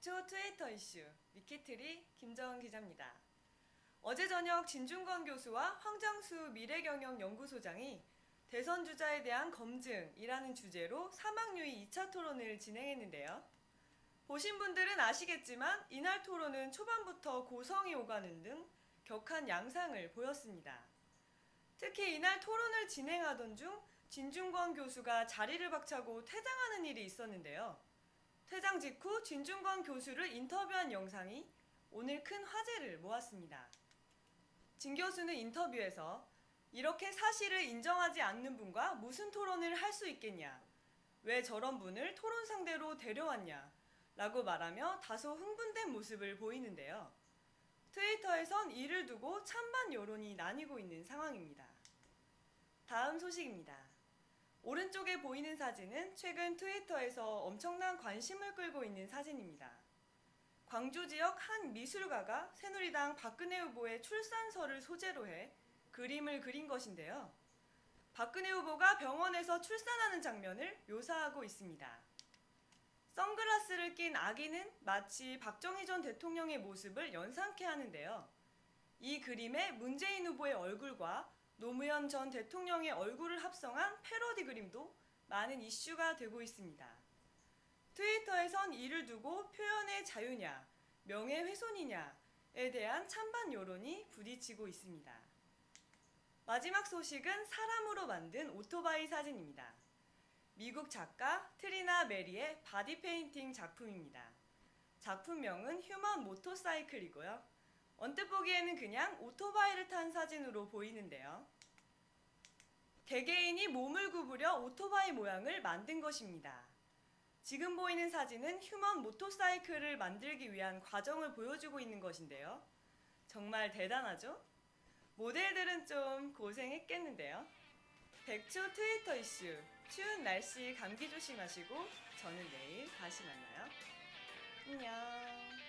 트위터 이슈 위키트리 김정은 기자입니다. 어제 저녁 진중권 교수와 황장수 미래경영연구소장이 대선 주자에 대한 검증이라는 주제로 사막유의 2차 토론을 진행했는데요. 보신 분들은 아시겠지만 이날 토론은 초반부터 고성이 오가는 등 격한 양상을 보였습니다. 특히 이날 토론을 진행하던 중 진중권 교수가 자리를 박차고 퇴장하는 일이 있었는데요. 퇴장 직후 진중권 교수를 인터뷰한 영상이 오늘 큰 화제를 모았습니다. 진 교수는 인터뷰에서 이렇게 사실을 인정하지 않는 분과 무슨 토론을 할 수 있겠냐? 왜 저런 분을 토론 상대로 데려왔냐? 라고 말하며 다소 흥분된 모습을 보이는데요. 트위터에선 이를 두고 찬반 여론이 나뉘고 있는 상황입니다. 다음 소식입니다. 오른쪽에 보이는 사진은 최근 트위터에서 엄청난 관심을 끌고 있는 사진입니다. 광주 지역 한 미술가가 새누리당 박근혜 후보의 출산설을 소재로 해 그림을 그린 것인데요. 박근혜 후보가 병원에서 출산하는 장면을 묘사하고 있습니다. 선글라스를 낀 아기는 마치 박정희 전 대통령의 모습을 연상케 하는데요. 이 그림에 문재인 후보의 얼굴과 노무현 전 대통령의 얼굴을 합성한 패러디 그림도 많은 이슈가 되고 있습니다. 트위터에선 이를 두고 표현의 자유냐, 명예훼손이냐에 대한 찬반 여론이 부딪히고 있습니다. 마지막 소식은 사람으로 만든 오토바이 사진입니다. 미국 작가 트리나 메리의 바디 페인팅 작품입니다. 작품명은 휴먼 모토사이클이고요. 언뜻 보기에는 그냥 오토바이를 탄 사진으로 보이는데요. 개개인이 몸을 구부려 오토바이 모양을 만든 것입니다. 지금 보이는 사진은 휴먼 모토사이클을 만들기 위한 과정을 보여주고 있는 것인데요. 정말 대단하죠? 모델들은 좀 고생했겠는데요. 백초 트위터 이슈. 추운 날씨 감기 조심하시고 저는 내일 다시 만나요. 안녕.